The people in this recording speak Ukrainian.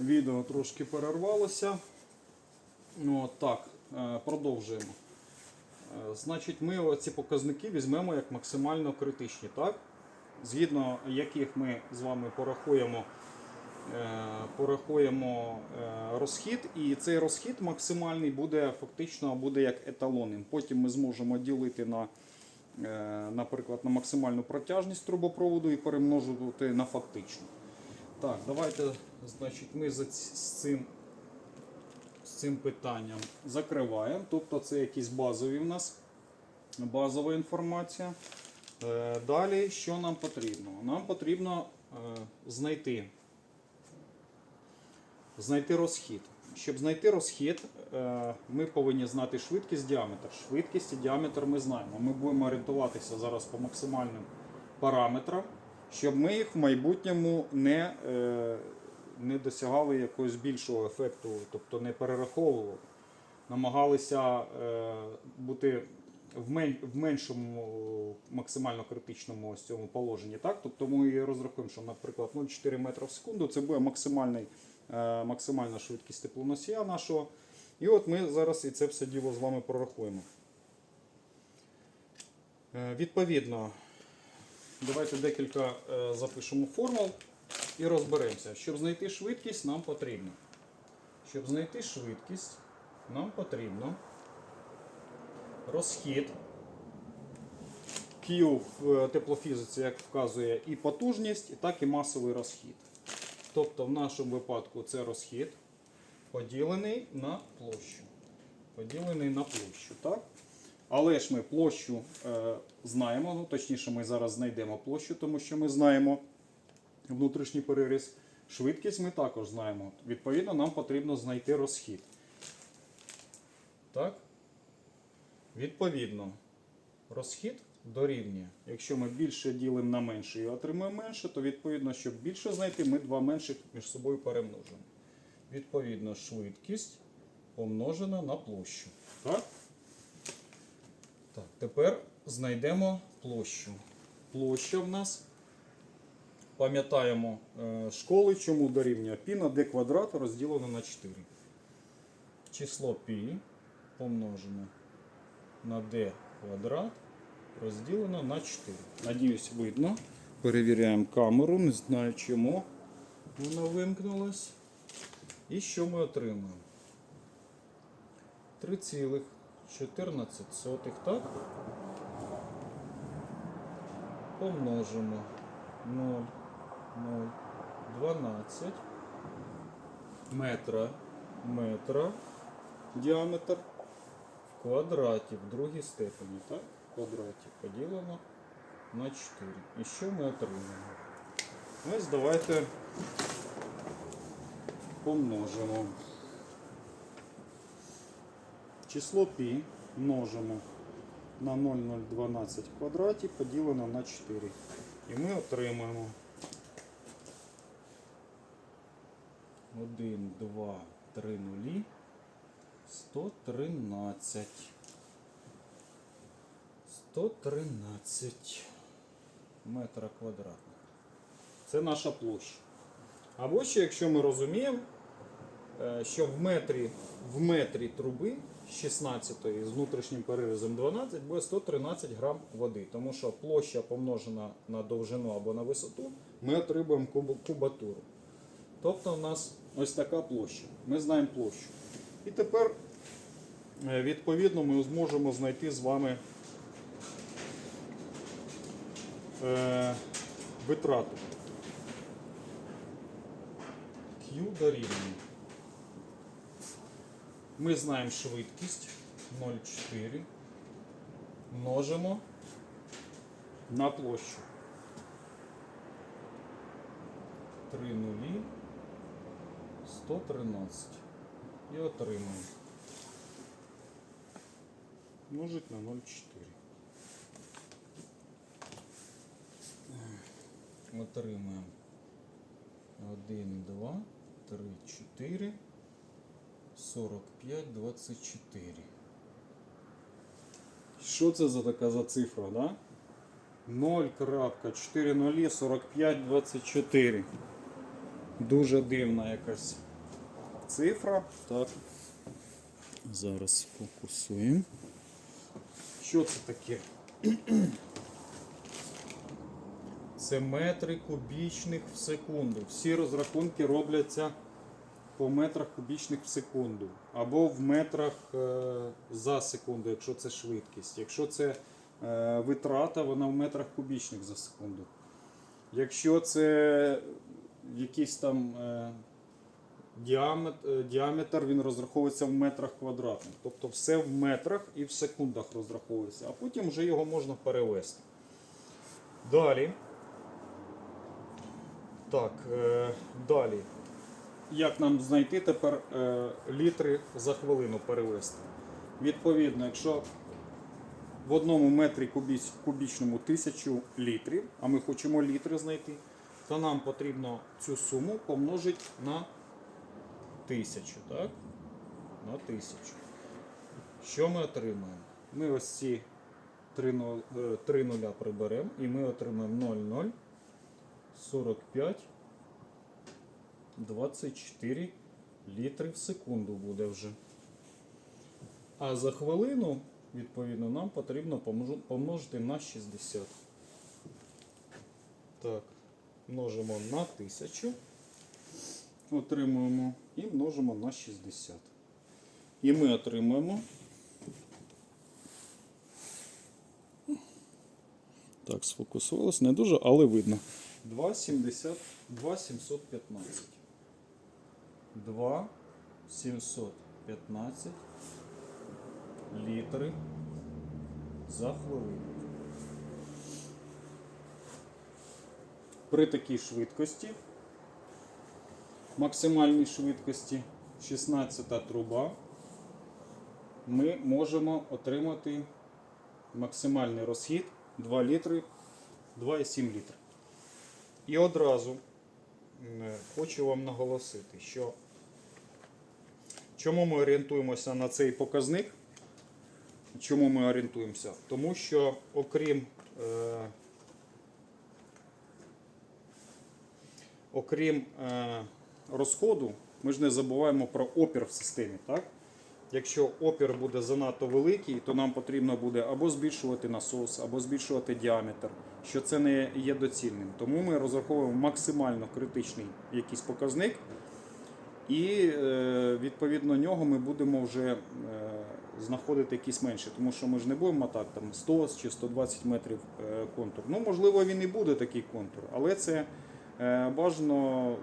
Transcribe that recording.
Відео трошки перервалося. Ну, так, е, продовжуємо. Е, Значить, ми ці показники візьмемо як максимально критичні, так? згідно яких ми з вами порахуємо, е, порахуємо розхід, і цей розхід максимальний буде фактично буде як еталонним. Потім ми зможемо ділити на, наприклад, на максимальну протяжність трубопроводу і перемножувати на фактичну. Так, давайте, значить, ми з цим, з цим питанням закриваємо. Тобто це якісь базові в нас базова інформація. Е, Далі, що нам потрібно? Нам потрібно е, знайти, знайти розхід. Щоб знайти розхід, е, ми повинні знати швидкість діаметр. Швидкість і діаметр ми знаємо. Ми будемо орієнтуватися зараз по максимальним параметрам, щоб ми їх в майбутньому не, не досягали якогось більшого ефекту, тобто не перераховували. Намагалися е, бути в, мен, в меншому максимально критичному ось цьому положенні. Так? Тобто ми і розрахуємо, що, наприклад, 0,4 метра в секунду це буде максимальний, е, максимальна швидкість теплоносія нашого. І от ми зараз і це все діло з вами прорахуємо. Е, відповідно, давайте декілька запишемо формул і розберемося. Щоб знайти швидкість, нам потрібно. Щоб знайти швидкість, нам потрібно розхід Q в е, теплофізиці, як вказує і потужність, так і масовий розхід. Тобто в нашому випадку це розхід поділений на площу. Поділений на площу, так? Але ж ми площу е, знаємо, ну, точніше, ми зараз знайдемо площу, тому що ми знаємо внутрішній переріз. Швидкість ми також знаємо. Відповідно, нам потрібно знайти розхід. Так? Відповідно, розхід дорівнює. Якщо ми більше ділимо на менше і отримуємо менше, то відповідно, щоб більше знайти, ми два менших між собою перемножимо. Відповідно, швидкість помножена на площу. Так? Так, тепер знайдемо площу. Площа в нас. Пам'ятаємо е, школи, чому дорівнює π на d квадрат розділено на 4. Число π помножене на d квадрат розділено на 4. Надіюсь, видно. Перевіряємо камеру, не знаю чому вона вимкнулась. І що ми отримаємо? 3,14, так? Помножимо 0, 0, 12 метра, метра діаметр в квадраті в другій степені, так? В квадраті поділено на 4. І що ми отримаємо? Ось давайте помножимо. Число π множимо на 0,012 в квадраті поділено на 4. І ми отримаємо 1, 2, 3 нулі. 113. 113 метра квадратних. Це наша площа. Або ще, якщо ми розуміємо, е, що в метрі, в метрі труби 16 з внутрішнім перерізом 12 буде 113 грам води. Тому що площа помножена на довжину або на висоту, ми отримуємо кубатуру. Тобто у нас ось така площа. Ми знаємо площу. І тепер, е, відповідно, ми зможемо знайти з вами е, витрату. Q дорівнює. Ми знаємо швидкість 0,4 множимо на площу. 3 нулі 113. І отримуємо. Множить на 0,4. Отримуємо 1, 2, 3, 4, 45, 24. Що це за така за цифра, да? 0.404524. Дуже дивна якась цифра. Так. Зараз фокусуємо. Що це таке? Це метри кубічних в секунду. Всі розрахунки робляться по метрах кубічних в секунду. Або в метрах е, за секунду, якщо це швидкість. Якщо це е, витрата, вона в метрах кубічних за секунду. Якщо це якийсь там е, діаметр, е, діаметр, він розраховується в метрах квадратних. Тобто все в метрах і в секундах розраховується, а потім вже його можна перевести. Далі. Так, е, далі. Як нам знайти тепер е, літри за хвилину перевести? Відповідно, якщо в одному метрі кубіч, кубічному тисячу літрів, а ми хочемо літри знайти, то нам потрібно цю суму помножити на тисячу. Так? На тисячу. Що ми отримаємо? Ми ось ці три, е, нуля приберемо і ми отримаємо 0,0 45 24 літри в секунду буде вже. А за хвилину, відповідно, нам потрібно помножити на 60. Так, множимо на 1000. Отримуємо і множимо на 60. І ми отримуємо. Так, сфокусувалось не дуже, але видно. 2,70, 2,715. 2,715 літри за хвилину. При такій швидкості, максимальній швидкості 16 труба, ми можемо отримати максимальний розхід 2 літри, 2,7 літри. І одразу хочу вам наголосити, що чому ми орієнтуємося на цей показник? Чому ми орієнтуємося? Тому що окрім, е, окрім е, розходу, ми ж не забуваємо про опір в системі. Так? Якщо опір буде занадто великий, то нам потрібно буде або збільшувати насос, або збільшувати діаметр, що це не є доцільним. Тому ми розраховуємо максимально критичний якийсь показник, і е, відповідно нього ми будемо вже е, знаходити якісь менші, тому що ми ж не будемо мотати там 100 чи 120 метрів е, контур. Ну, можливо, він і буде такий контур, але це бажано